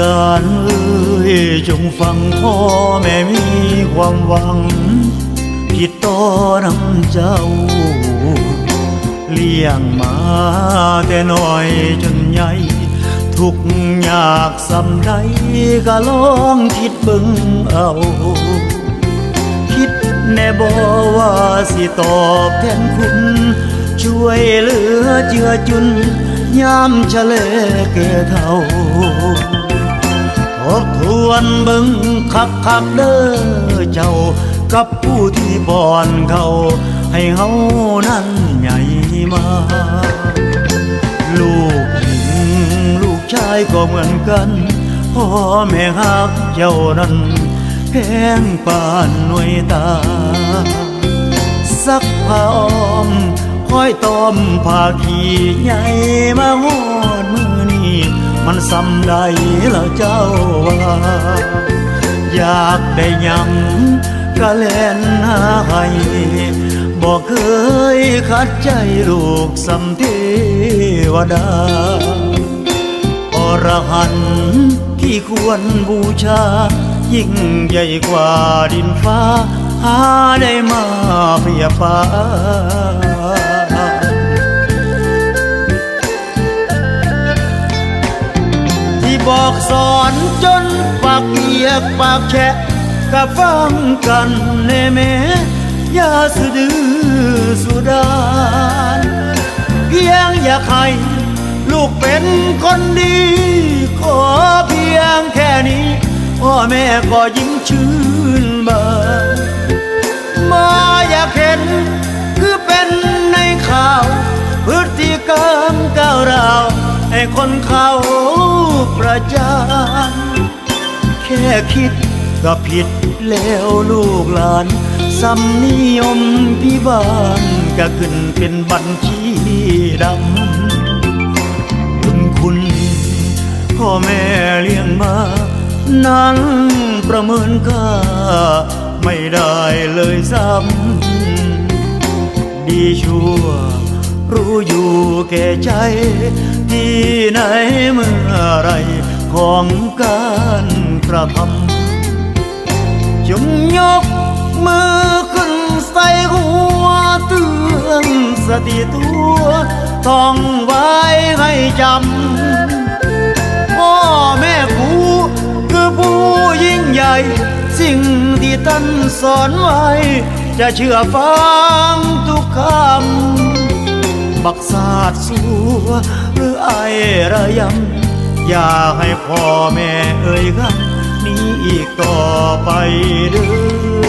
ลานเอ้ยจงฟังพ่อแม่มีความหวังผิดต่อน้ำเจ้า เลี้ยงมาแต่น้อยจนใหญ่ทุกข์ยากสำใดก็ลองคิดบิ่งเอา คิดแน่บอว่าสิตอบแทนคุณ ช่วยเหลือเจือจุนยามเฉลแก่เท่า ทบทวนบิ่งคักคักเด้อเจ้า กับผู้ที่บ่อนเขาให้เฮานั้นใหญ่มา ลูกหญิงลูกชายก็เหมือนกันพ่อแม่ฮักเจ้านั้นแพงปานหน่วยตา สักผ้าอ้อมคอยต้อมผ้าขี้ใหญ่ มันสำได้แล้วเจ้าว่า อยากได้ยังก็เล่นหาให้บอกเคยขัดใจลูกสำเทวดา อรหันที่ควรบูชา ยิ่งใหญ่กว่าดินฟ้า หาได้มาเปรียบปา บอกสอนจนปากเปียกปากแฉะกับฟังกันแน่แม่อย่าสะดือสุดานเพียงอยากให้ลูกเป็นคนดี ขอเพียงแค่นี้ พ่อแม่ก็ยิ้มชื่นบานมาอยากเห็น คือเป็นในข่าว พฤติกรรมก้าวร้าว ให้คนเขา ระจานแค่คิดก็ผิดแล้วลูกหลานสำนิยมพี่บ้านก็ขึ้นเป็นบัญชีดำคุณคุณพ่อแม่เลี้ยงมา นั้นประเมินค่าไม่ได้เลยซ้ำดีชั่ว รู้อยู่แก่ใจ ที่ไหนเมื่อไรของการกระทำจงยกมือขึ้นใส่หัวเตือนสติตัวท่องไว้ให้จำพ่อแม่กูคือผู้ยิ่งใหญ่ สิ่งที่ท่านสอนไว้ จะเชื่อฟังทุกคำ บักซาดสัวหรือไอระยำ อย่าให้พ่อแม่เอ่ยคำนี้อีกต่อไปเด้อ